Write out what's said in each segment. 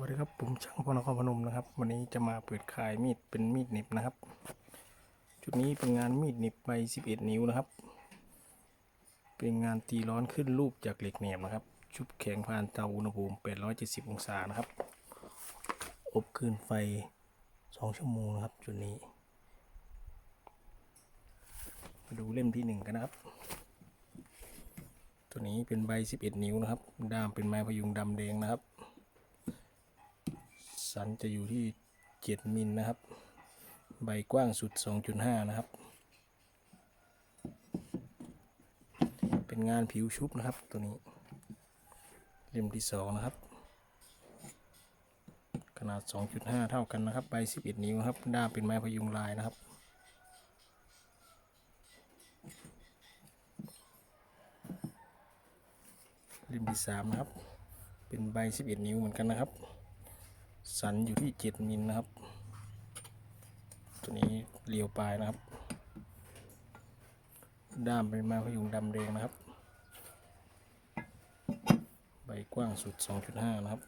วัสดีครับผมช่างพนครพนมนะครับ วันนี้จะมาเปิดขายมีดเป็นมีดเน็บนะครับ ชุดนี้เป็นงานมีดเน็บใบ 11 นิ้วนะครับ เป็นงานตีร้อนขึ้นรูปจากเหล็กแหนบนะครับ ชุบแข็งผ่านเตาอุณหภูมิ 870 องศานะครับ อบคืนไฟ 2 ชั่วโมงนะครับจุดนี้ มาดูเล่มที่ 1 กันนะครับ ตัวนี้เป็นใบ 11 นิ้วนะครับ ด้ามเป็นไม้พยุงดำแดงนะครับ สันจะอยู่ที่ 7 มิลนะครับ ใบกว้างสุด 2.5 นะครับ เป็นงานผิวชุบนะครับตัวนี้ เล่มที่ 2 นะครับ ขนาด 2.5 เท่ากันนะครับ ใบ 11 นิ้วครับ ด้ามเป็นไม้พยุงลายนะครับเล่มที่3นะครับ เป็นใบ 11 นิ้วเหมือนกันนะครับ สันอยู่ที่7มิลนะครับ ตัวนี้เรียวปลายนะครับ ด้ามเป็นไม้พยุงดำแดงนะครับ ใบกว้างสุด 2.5 นะครับ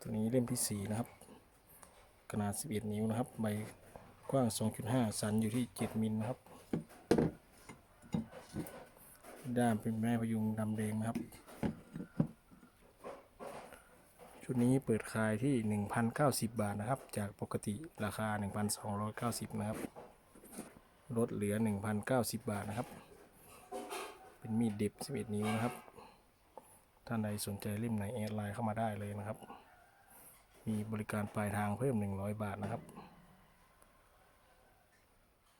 ตัวนี้เล่มที่ 4 นะครับ ขนาด 11 นิ้วนะครับ ใบกว้าง 2.5 สันอยู่ที่ 7 มิลนะครับ ด้ามเป็นไม้พยุงดำแดงนะครับ ชุดนี้เปิดขายที่ 1,090 บาทนะครับ จากปกติราคา 1,290 นะครับ ลดเหลือ 1,090 บาทนะครับ เป็นมีดเด็บ 11 นิ้วนะครับ ท่านใดสนใจเล่มไหนแอดไลน์เข้ามาได้เลยนะครับ มีบริการปลายทางเพิ่ม 100 บาทนะครับ